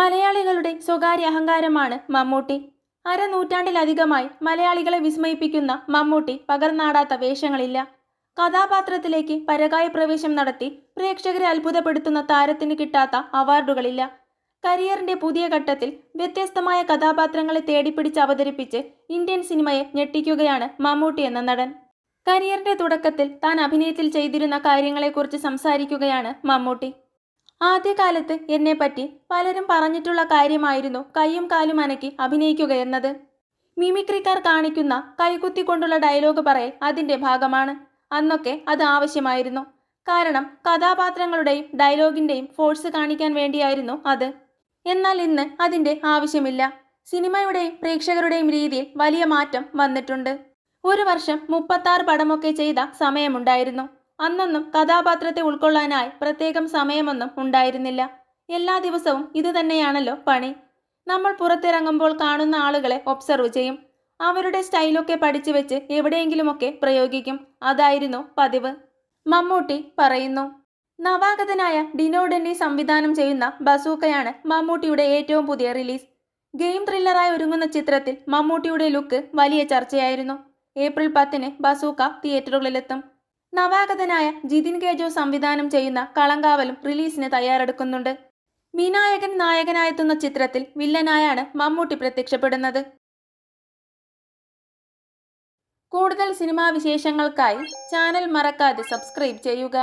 മലയാളികളുടെ സ്വകാര്യ അഹങ്കാരമാണ് മമ്മൂട്ടി. അരനൂറ്റാണ്ടിലധികമായി മലയാളികളെ വിസ്മയിപ്പിക്കുന്ന മമ്മൂട്ടി പകർന്നാടാത്ത വേഷങ്ങളില്ല. കഥാപാത്രത്തിലേക്ക് പരകായ പ്രവേശം നടത്തി പ്രേക്ഷകരെ അത്ഭുതപ്പെടുത്തുന്ന താരത്തിന് കിട്ടാത്ത അവാർഡുകളില്ല. കരിയറിന്റെ പുതിയ ഘട്ടത്തിൽ വ്യത്യസ്തമായ കഥാപാത്രങ്ങളെ തേടിപ്പിടിച്ച് അവതരിപ്പിച്ച് ഇന്ത്യൻ സിനിമയെ ഞെട്ടിക്കുകയാണ് മമ്മൂട്ടി എന്ന നടൻ. കരിയറിന്റെ തുടക്കത്തിൽ താൻ അഭിനയത്തിൽ ചെയ്തിരുന്ന കാര്യങ്ങളെക്കുറിച്ച് സംസാരിക്കുകയാണ് മമ്മൂട്ടി. ആദ്യകാലത്ത് എന്നെപ്പറ്റി പലരും പറഞ്ഞിട്ടുള്ള കാര്യമായിരുന്നു കൈയും കാലും അനക്കി അഭിനയിക്കുക എന്നത്. മിമിക്രിക്കാർ കാണിക്കുന്ന കൈകുത്തിക്കൊണ്ടുള്ള ഡയലോഗ് പറയൽ അതിന്റെ ഭാഗമാണ്. അന്നൊക്കെ അത് ആവശ്യമായിരുന്നു. കാരണം കഥാപാത്രങ്ങളുടെയും ഡയലോഗിന്റെയും ഫോഴ്സ് കാണിക്കാൻ വേണ്ടിയായിരുന്നു അത്. എന്നാൽ ഇന്ന് അതിന്റെ ആവശ്യമില്ല. സിനിമയുടെയും പ്രേക്ഷകരുടെയും രീതിയിൽ വലിയ മാറ്റം വന്നിട്ടുണ്ട്. ഒരു വർഷം മുപ്പത്താറ് പടമൊക്കെ ചെയ്ത സമയമുണ്ടായിരുന്നു. അന്നൊന്നും കഥാപാത്രത്തെ ഉൾക്കൊള്ളാനായി പ്രത്യേകം സമയമൊന്നും ഉണ്ടായിരുന്നില്ല. എല്ലാ ദിവസവും ഇതുതന്നെയാണല്ലോ പണി. നമ്മൾ പുറത്തിറങ്ങുമ്പോൾ കാണുന്ന ആളുകളെ ഒബ്സർവ് ചെയ്യും. അവരുടെ സ്റ്റൈലൊക്കെ പഠിച്ചു വെച്ച് എവിടെയെങ്കിലുമൊക്കെ പ്രയോഗിക്കും. അതായിരുന്നു പതിവ്. മമ്മൂട്ടി പറയുന്നു നവാഗതനായ ഡിനോ സംവിധാനം ചെയ്യുന്ന ബസൂക്കയാണ് മമ്മൂട്ടിയുടെ ഏറ്റവും പുതിയ റിലീസ്. ഗെയിം ത്രില്ലറായി ഒരുങ്ങുന്ന ചിത്രത്തിൽ മമ്മൂട്ടിയുടെ ലുക്ക് വലിയ ചർച്ചയായിരുന്നു. ഏപ്രിൽ പത്തിന് ബസൂക്ക തിയേറ്ററുകളിലെത്തും. നവാഗതനായ ജിതിൻ കേജോ സംവിധാനം ചെയ്യുന്ന കളങ്കാവലും റിലീസിന് തയ്യാറെടുക്കുന്നുണ്ട്. വിനായകൻ നായകനായെത്തുന്ന ചിത്രത്തിൽ വില്ലനായാണ് മമ്മൂട്ടി പ്രത്യക്ഷപ്പെടുന്നത്. കൂടുതൽ സിനിമാ വിശേഷങ്ങൾക്കായി ചാനൽ മറക്കാതെ സബ്സ്ക്രൈബ് ചെയ്യുക.